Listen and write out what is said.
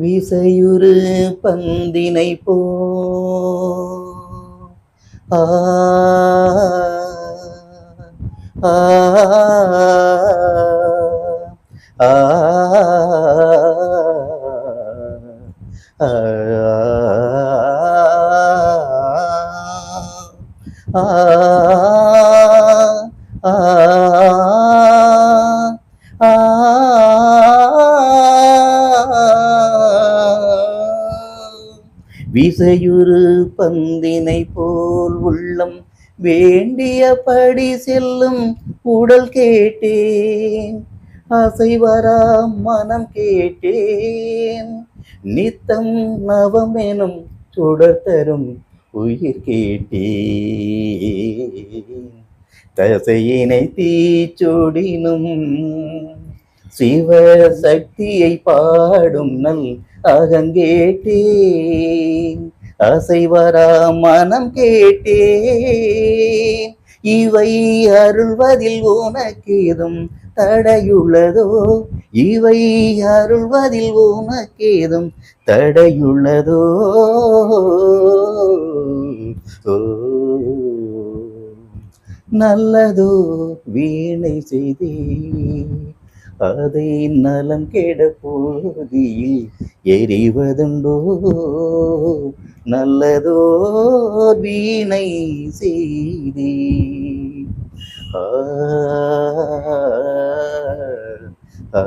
விசையுறு பந்தினை போ. ஆ. ஆ. ஆ. விசையுறு பந்தினை போல் உள்ளம் வேண்டியபடி செல்லும் உடல் கேட்டேன். அசைவரா மனம் கேட்டேன். நித்தம் நவம் எனும் சுடர் தரும் உயிர் கேட்டேன். தசையினை தீச்சொடினும் சிவ சக்தியை பாடும் நல் அகங்கேட்டே அசைவரா மனம் கேட்டேன். இவை அருள்வதில் உனக்கேதும் தடையுள்ளதோ? இவை அருள்வதில் உனக்கேதும் தடையுள்ளதோ? நல்லதோ? வீணை செய்தே. அதை நலம் கெட போதியில் எரிவதுண்டோ? நல்லதோ வீணை செய்தி. ஆ ஆ.